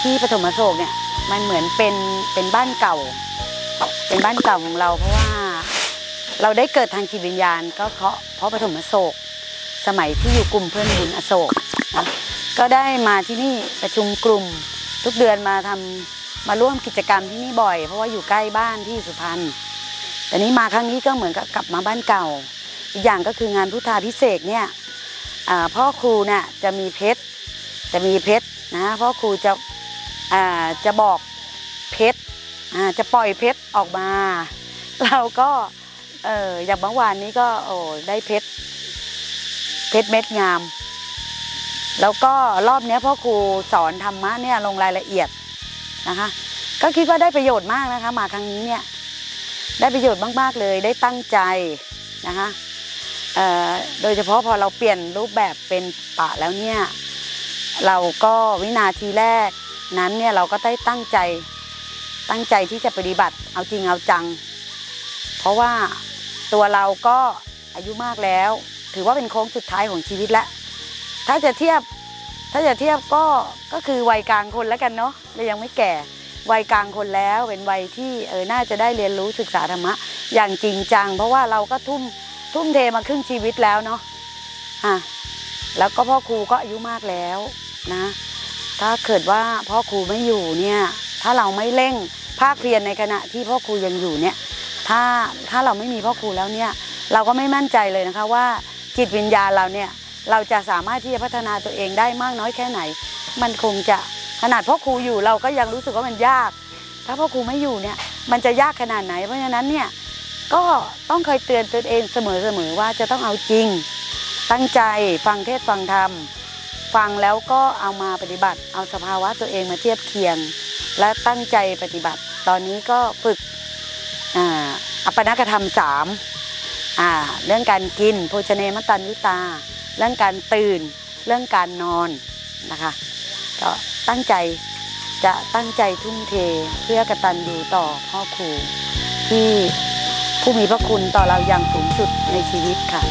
ที่ปฐมโศกเนี่ยมันเหมือนเป็นเป็นบ้านเก่า เป็นบ้านเก่าของเรา เพราะว่าเราได้เกิดทางจิตวิญญาณ ก็เพราะเพราะปฐมโศก สมัยที่อยู่กลุ่มเพื่อนบุญอโศกนะก็ได้มาที่นี่ประชุมกลุ่ม ทุกเดือนมาทำมาร่วมกิจกรรมที่นี่บ่อย เพราะว่าอยู่ใกล้บ้านที่สุพรรณแต่นี้มาครั้งนี้ก็เหมือนกับกลับมาบ้านเก่า อีกอย่างก็คืองานพุทธาพิเศษเนี่ยพ่อครูเนี่ยจะมีเพชรจะมีเพชรนะพ่อครูจะ จะบอกเพชรจะปล่อยเพชรออกมา เราก็เอออย่างเมื่อวานนี้ก็โอ้ได้เพชรเพชรเม็ดงาม แล้วก็รอบนี้พ่อครูสอนธรรมะเนี่ยลงรายละเอียดนะคะก็คิดว่าได้ประโยชน์มากนะคะ มาครั้งนี้เนี่ยได้ประโยชน์มากๆเลยได้ตั้งใจนะคะโดยเฉพาะพอเราเปลี่ยนรูปแบบเป็นปะแล้วเนี่ย เราก็วินาทีแรก นั้นเนี่ยเราก็ได้ตั้งใจตั้งใจที่จะปฏิบัติเอาจริงเอาจัง เพราะว่าตัวเราก็อายุมากแล้ว ถือว่าเป็นโค้งสุดท้ายของชีวิตแล้วถ้าจะเทียบถ้าจะเทียบก็ก็คือวัยกลางคนแล้วกันเนาะเรายังไม่แก่วัยกลางคนแล้วเป็นวัยที่เออน่าจะได้เรียนรู้ศึกษาธรรมะอย่างจริงจัง เพราะว่าเราก็ทุ่มทุ่มเทมาครึ่งชีวิตแล้วเนาะอะแล้วก็พ่อครูก็อายุมากแล้วนะ ถ้าเกิดว่าพ่อครูไม่อยู่เนี่ยถ้าเราไม่เร่งภาคเพียรในขณะที่พ่อครูยังอยู่เนี่ยถ้าถ้าเราไม่มีพ่อครูแล้วเนี่ยเราก็ไม่มั่นใจเลยนะคะว่าจิตวิญญาณเราเนี่ยเราจะสามารถที่จะพัฒนาตัวเองได้มากน้อยแค่ไหน มันคงจะขนาดพ่อครูอยู่เราก็ยังรู้สึกว่ามันยาก ถ้าพ่อครูไม่อยู่เนี่ยมันจะยากขนาดไหน เพราะฉะนั้นเนี่ยก็ต้องเคยเตือนตัวเองเสมอๆว่าจะต้องเอาจริง ตั้งใจฟังเทศฟังธรรม ฟังแล้วก็เอามาปฏิบัติ เอาสภาวะตัวเองมาเทียบเคียง และตั้งใจปฏิบัติ ตอนนี้ก็ฝึกอ่าอัปปนกธรรมสามอ่าเรื่องการกิน โภชเนมตันยุตา เรื่องการตื่น เรื่องการนอนนะคะ ก็ตั้งใจจะตั้งใจทุ่มเทเพื่อกตัญญูต่อพ่อครูที่ผู้มีพระคุณต่อเราอย่างสูงสุดในชีวิตค่ะ